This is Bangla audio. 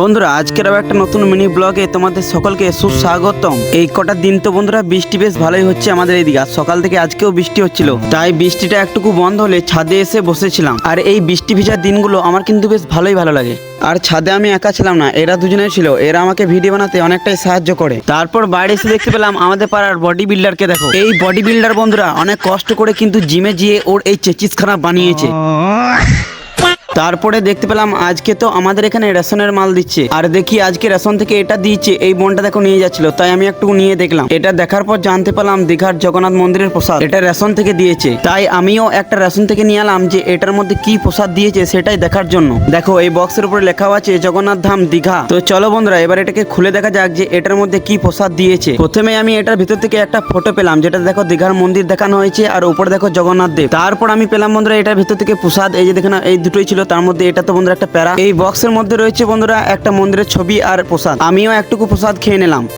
বন্ধুরা, আজকের আবার একটা নতুন মিনি ব্লগে তোমাদের সকলকে সুস্বাগতম। এই কটা দিন তো বন্ধুরা, বৃষ্টি বেশ ভালোই হচ্ছে আমাদের এইদিকে। আর সকাল থেকে আজকেও বৃষ্টি হচ্ছিল। তাই বৃষ্টিটা একটুকু বন্ধ হলে ছাদে এসে বসেছিলাম। আর এই বৃষ্টি ভিজার দিনগুলো আমার কিন্তু বেশ ভালোই ভালো লাগে। আর ছাদে আমি একা ছিলাম না, এরা দুজনেই ছিল। এরা আমাকে ভিডিও বানাতে অনেকটাই সাহায্য করে। তারপর বাইরে এসে দেখতে পেলাম আমাদের পাড়ার বডি বিল্ডারকে দেখো। এই বডি বিল্ডার বন্ধুরা, অনেক কষ্ট করে কিন্তু জিমে গিয়ে ওর এই চেচিসখানা বানিয়েছে। তারপরে দেখতে পেলাম আজকে তো আমাদের এখানে রেশনের মাল দিচ্ছে। আর দেখি আজকে রেশন থেকে এটা দিয়েছে, এই বোনটা দেখো নিয়ে যাচ্ছিল। তাই আমি একটু নিয়ে দেখলাম। এটা দেখার পর জানতে পারলাম দীঘার জগন্নাথ মন্দিরের প্রসাদ। এটা রেশন থেকে দিয়েছে। তাই আমিও একটা রেশন থেকে নিয়ে এলাম যে এটার মধ্যে কি প্রসাদ দিয়েছে সেটাই দেখার জন্য। দেখো, এই বক্সের উপরে লেখা আছে জগন্নাথ ধাম, দীঘা। তো চলো বন্ধুরা, এবার এটাকে খুলে দেখা যাক যে এটার মধ্যে কি প্রসাদ দিয়েছে। প্রথমে আমি এটার ভিতর থেকে একটা ফটো পেলাম, যেটা দেখো দীঘার মন্দির দেখানো হয়েছে। আর উপরে দেখো জগন্নাথ দেব। তারপর আমি পেলাম বন্ধুরা, এটার ভিতর থেকে প্রসাদ। এই যে দেখেন এই দুটোই ছিল তার মধ্যে এটা তো বন্ধুরা একটা প্যারা। এই বক্সের মধ্যে রয়েছে বন্ধুরা একটা মন্দিরের ছবি আর প্রসাদ। আমিও একটুকু প্রসাদ খেয়ে নিলাম।